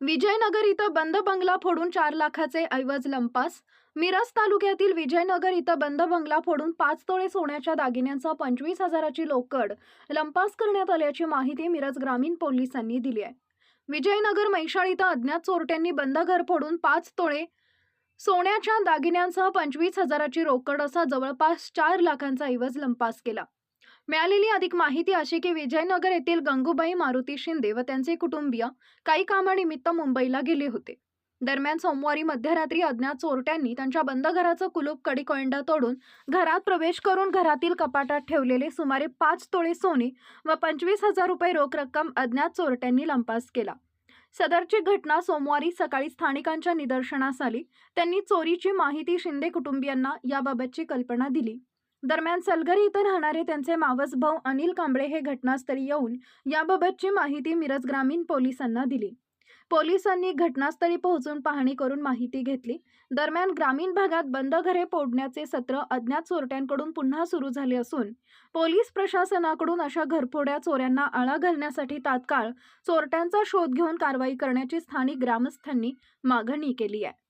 विजयनगर इथं बंद बंगला फोडून चार लाखाचे ऐवज लंपास. मिरज तालुक्यातील विजयनगर इथं बंद बंगला फोडून पाच तोळे सोन्याच्या दागिन्यांचा पंचवीस हजाराची लोकड लंपास करण्यात आल्याची माहिती मिरज ग्रामीण पोलिसांनी दिली आहे. विजयनगर मैशाळ इथं अज्ञात चोरट्यांनी बंद घर फोडून पाच तोळे सोन्याच्या दागिन्यांसह पंचवीस हजाराची रोकड असा जवळपास चार लाखांचा ऐवज लंपास केला. मिळालेली अधिक माहिती अशी की विजयनगर येथील गंगूबाई मारुती शिंदे व त्यांचे कुटुंबीय काही कामानिमित्त मुंबईला गेले होते. दरम्यान सोमवारी मध्यरात्री अज्ञात चोरट्यांनी त्यांच्या बंद घराचं कुलूप कडीकोंडा तोडून घरात प्रवेश करून घरातील कपाटात ठेवलेले सुमारे पाच तोळे सोने व पंचवीस हजार रुपये रोख रक्कम अज्ञात चोरट्यांनी लंपास केला. सदरची घटना सोमवारी सकाळी स्थानिकांच्या निदर्शनास आली. त्यांनी चोरीची माहिती शिंदे कुटुंबियांना याबाबतची कल्पना दिली. दरम्यान सलगरी इथं राहणारे त्यांचे मावस भाऊ अनिल कांबळे हे घटनास्थळी येऊन याबाबतची माहिती मिरज ग्रामीण पोलिसांना दिली. पोलिसांनी घटनास्थळी पोहोचून पाहणी करून माहिती घेतली. दरम्यान ग्रामीण भागात बंद घरे फोडण्याचे सत्र अज्ञात चोरट्यांकडून पुन्हा सुरू झाले असून पोलीस प्रशासनाकडून अशा घरफोड्या चोऱ्यांना आळा घालण्यासाठी तात्काळ चोरट्यांचा शोध घेऊन कारवाई करण्याची स्थानिक ग्रामस्थांनी मागणी केली आहे.